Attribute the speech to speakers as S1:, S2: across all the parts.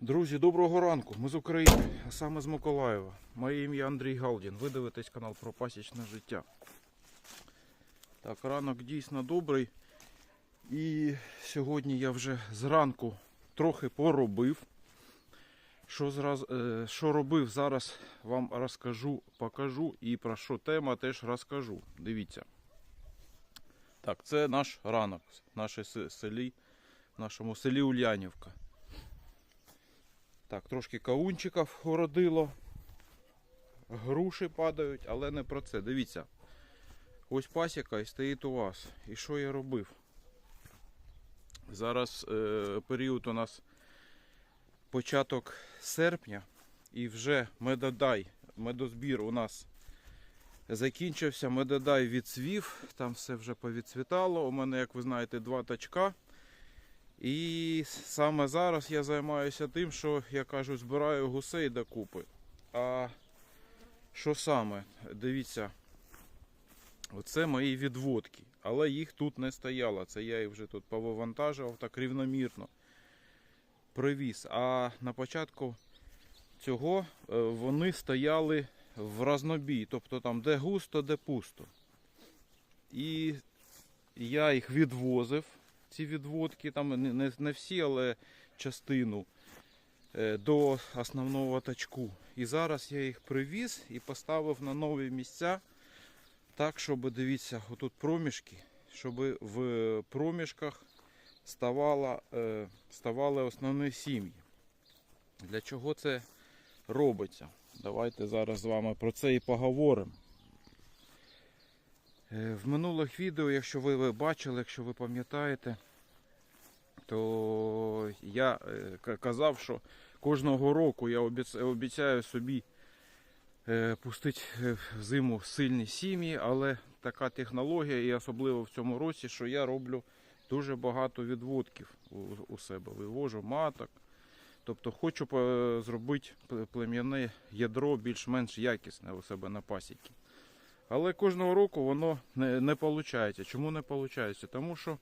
S1: Друзі, доброго ранку. Ми з України, а саме з Миколаєва. Моє ім'я Андрій Галдін. Ви дивитесь канал про пасічне життя. Так, ранок дійсно добрий. І сьогодні я вже зранку трохи поробив. Що, зраз, е, що робив, зараз вам розкажу, покажу і про що тема теж розкажу. Дивіться. Так, це наш ранок в селі, в нашому селі Ульянівка. Так, трошки каунчиків уродило. Груші падають, але не про це. Дивіться. Ось пасіка і стоїть у вас. І що я робив? Зараз е, період у нас початок серпня. І вже медодай, медозбір у нас закінчився. Медодай відцвів. Там все вже повідцвітало. У мене, як ви знаєте, два тачка. І саме зараз я займаюся тим, що я кажу, збираю гусей докупи. А що саме? Дивіться, оце мої відводки. Але їх тут не стояло. Це я їх вже тут повивантажував так рівномірно. Привіз. А на початку цього е, вони стояли в разнобій. Тобто там де густо, де пусто. І я їх відвозив ці відводки, там не, не, всі, але частину е, до основного тачку. І зараз я їх привіз і поставив на нові місця. Так, щоб дивіться, отут проміжки, щоб в проміжках ставала, е, ставали основні сім'ї. Для чого це робиться? Давайте зараз з вами про це і поговоримо. Е, В минулих відео, якщо ви, бачили, якщо ви пам'ятаєте, то я е, казав, що кожного року я обіцяю собі е, пустити в зиму сильні сім'ї, але така технологія, і особливо в цьому році, що я роблю дуже багато відводків у себе. Вивожу маток. Тобто хочу зробити плем'яне ядро більш-менш якісне у себе на пасіки. Але кожного року воно не, виходить. Чому не виходить? Тому що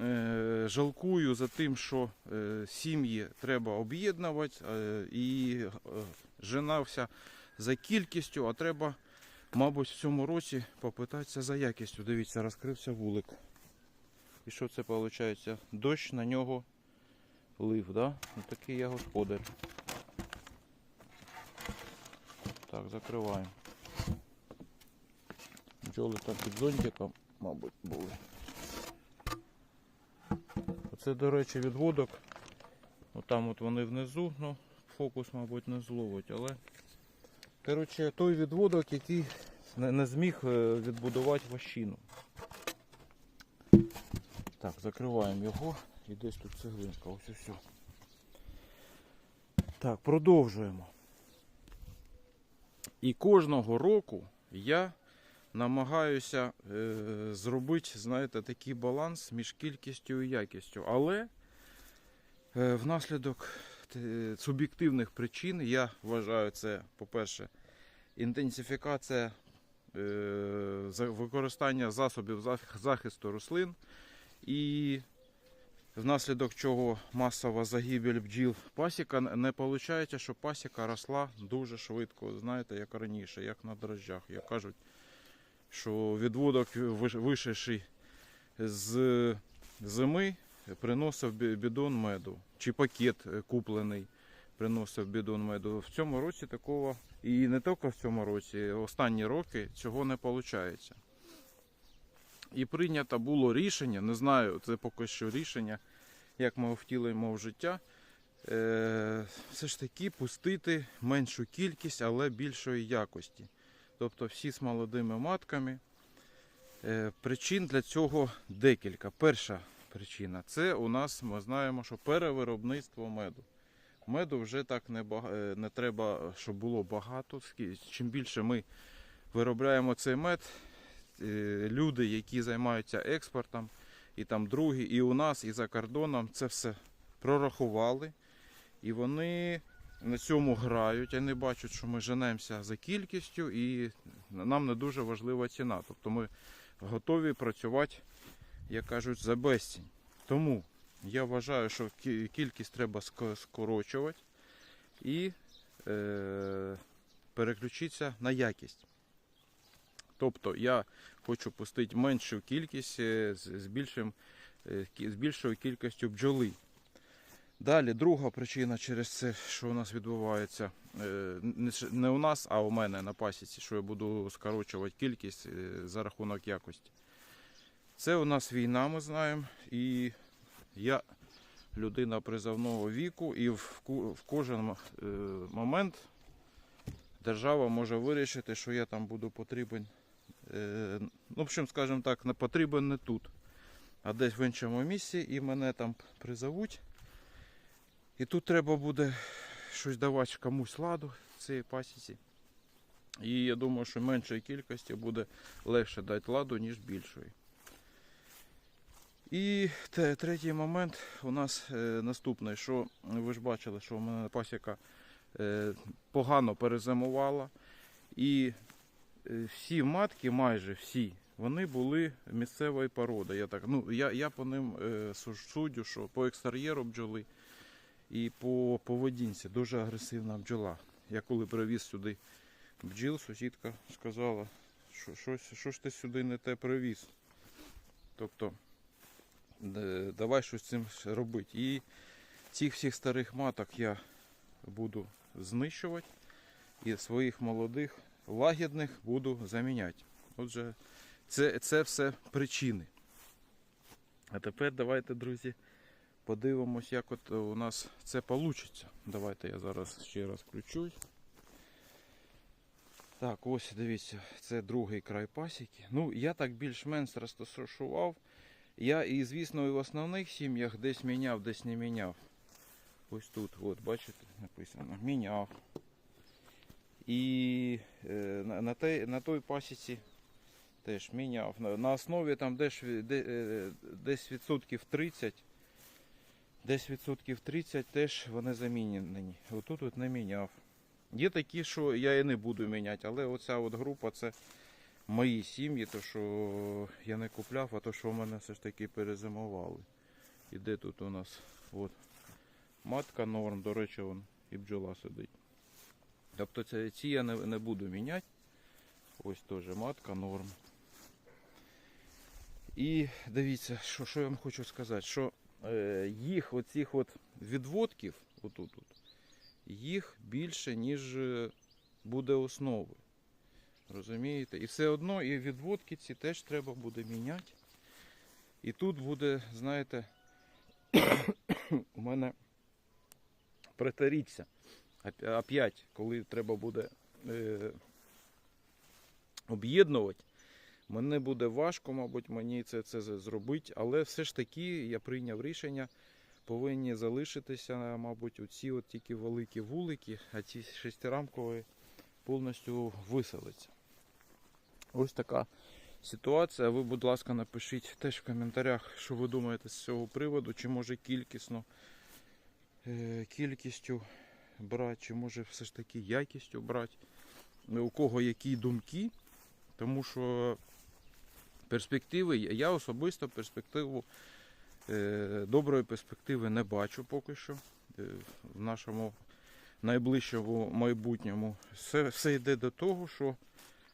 S1: е, жалкую за тим, що е, сім'ї треба об'єднувати е, і е, женався за кількістю, а треба, мабуть, в цьому році попитатися за якістю. Дивіться, розкрився вулик. І що це виходить? Дощ на нього лив, да? Такий я господар. Так, закриваємо. Бджоли там під зонтиком, мабуть, були. Оце, до речі, відводок. Отам от вони внизу, ну, фокус, мабуть, не зловить, але. Коротше, той відводок, який не, не зміг е, відбудувати ващину. Так, закриваємо його і десь тут цеглинка, ось все. Так, продовжуємо. І кожного року я намагаюся е, зробити, знаєте, такий баланс між кількістю і якістю. Але е, внаслідок е, суб'єктивних причин я вважаю це, по-перше, інтенсифікація е, використання засобів захисту рослин і внаслідок чого масова загибель бджіл пасіка не виходить, що пасіка росла дуже швидко, знаєте, як раніше, як на дрожжах. Як кажуть, що відводок виш- вишедший з зими приносив бідон меду, чи пакет е, куплений приносив бідон меду. В цьому році такого, і не тільки в цьому році, останні роки цього не виходить. І прийнято було рішення, не знаю, це поки що рішення, як ми втілимо в життя. Е, все ж таки пустити меншу кількість, але більшої якості. Тобто всі з молодими матками. Е, причин для цього декілька. Перша причина це у нас ми знаємо, що перевиробництво меду. Меду вже так не, бага- е, не треба, щоб було багато. Чим більше ми виробляємо цей мед, е, люди, які займаються експортом, і там другі, і у нас, і за кордоном, це все прорахували. І вони на цьому грають, вони бачать, що ми женемося за кількістю, і нам не дуже важлива ціна. Тобто ми готові працювати, як кажуть, за безцінь. Тому Я вважаю, що кількість треба скорочувати і е, переключитися на якість. Тобто я хочу пустити меншу кількість е, з, більшим, е, з більшою кількістю бджоли. Далі, друга причина через це, що у нас відбувається, е, не у нас, а у мене на пасіці, що я буду скорочувати кількість е, за рахунок якості. Це у нас війна, ми знаємо, і я людина призовного віку, і в, кожен е, момент держава може вирішити, що я там буду потрібен. Ну, в общем, скажімо так, не потрібен не тут, а десь в іншому місці, і мене там призовуть. І тут треба буде щось давати комусь ладу цієї пасіці. І я думаю, що меншої кількості буде легше дати ладу, ніж більшої. І третій момент у нас е, наступний, що ви ж бачили, що у мене пасіка е, погано перезимувала. І е, всі матки, майже всі, вони були місцевої породи. Я, так, ну, я, я по ним е, суддю, що по екстер'єру бджоли і по поведінці дуже агресивна бджола. Я коли привіз сюди бджіл, сусідка сказала, що, щось, що ж ти сюди не те привіз. Тобто, давай щось з цим робити. І цих всіх старих маток я буду знищувати і своїх молодих лагідних буду заміняти. Отже, це, це все причини. А тепер давайте, друзі, подивимось, як от у нас це вийде. Давайте я зараз ще раз включусь. Так, ось дивіться, це другий край пасіки. Ну, я так більш-менш розташував. Я і, звісно, і в основних сім'ях десь міняв, десь не міняв. Ось тут, от, бачите, написано, міняв. І е, на, те, на той пасіці теж міняв. На, на основі там десь, е, десь відсотків 30. Десь відсотків 30 теж вони замінені. Отут от не міняв. Є такі, що я і не буду міняти, але оця от група це мої сім'ї, то що я не купляв, а то що в мене все ж таки перезимували. І де тут у нас от, матка норм, до речі, вон, і бджола сидить. Тобто це, ці я не, не буду міняти. Ось теж матка норм. І дивіться, що, що я вам хочу сказати, що їх оцих от відводків, отут, от, їх більше, ніж е, буде основи. Розумієте? І все одно і відводки ці теж треба буде міняти. І тут буде, знаєте, у мене протиріться. Опя- Опять, коли треба буде е, об'єднувати, мене буде важко, мабуть, мені це, це зробити, але все ж таки я прийняв рішення, повинні залишитися, мабуть, оці от тільки великі вулики, а ці шестирамкові повністю виселиться. Ось така ситуація. Ви, будь ласка, напишіть теж в коментарях, що ви думаєте з цього приводу, чи може кількісно е, кількістю брати, чи може все ж таки якістю брати. У кого які думки, тому що перспективи, я особисто перспективу, е, доброї перспективи не бачу поки що е, в нашому найближчому майбутньому. Все, все йде до того, що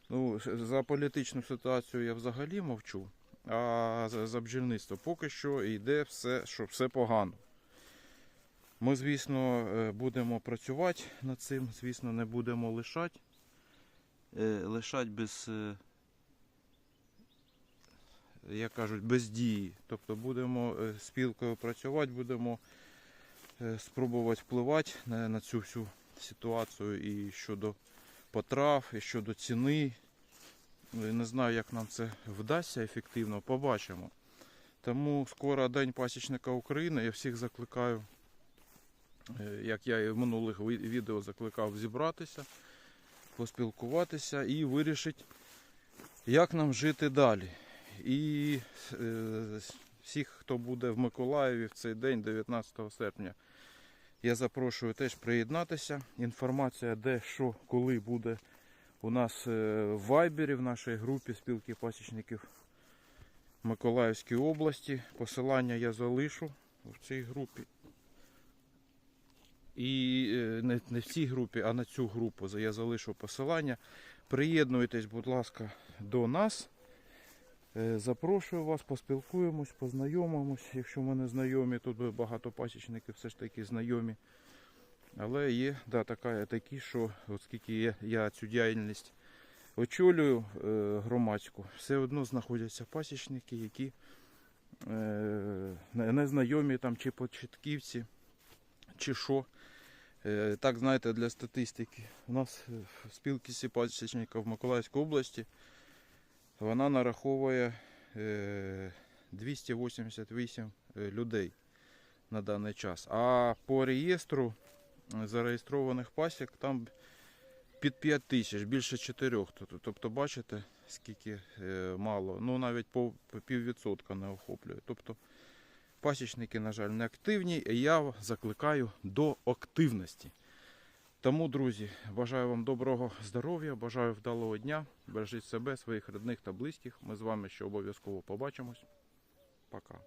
S1: ну, за політичну ситуацію я взагалі мовчу, а за, бджільництво поки що йде все, що все погано. Ми, звісно, е, будемо працювати над цим, звісно, не будемо лишати. Лишати без, як кажуть, без дії. Тобто будемо е, спілкою працювати, будемо е, спробувати впливати на, цю всю ситуацію і щодо потрав, і щодо ціни. Ну, Не знаю, як нам це вдасться ефективно, побачимо. Тому скоро День пасічника України. Я всіх закликаю, е, як я і в минулих відео закликав зібратися, поспілкуватися і вирішити, як нам жити далі. І е, всіх, хто буде в Миколаєві в цей день, 19 серпня, я запрошую теж приєднатися. Інформація, де, що, коли буде у нас е, в Вайбері, в нашій групі спілки пасічників Миколаївської області. Посилання я залишу в цій групі. І е, не, не в цій групі, а на цю групу. Я залишу посилання. Приєднуйтесь, будь ласка, до нас. Е, Запрошую вас, поспілкуємось, познайомимось. Якщо в мене знайомі, тут багато пасічників все ж таки знайомі. Але є да, така, такі, що оскільки я, цю діяльність очолюю е, громадську, все одно знаходяться пасічники, які е, не- незнайомі там чи початківці, чи що. Так, знаєте, для статистики. У нас в спілці сіпасічників в Миколаївській області вона нараховує е, 288 е, людей на даний час. А по реєстру е, зареєстрованих пасік там під 5 тисяч, більше 4. Тобто, бачите, скільки е, мало. Ну навіть по піввідсотка не охоплює. Тобто пасічники, на жаль, не активні, і я закликаю до активності. Тому, друзі, бажаю вам доброго здоров'я, бажаю вдалого дня. Бережіть себе, своїх рідних та близьких. Ми з вами ще обов'язково побачимось. Пока.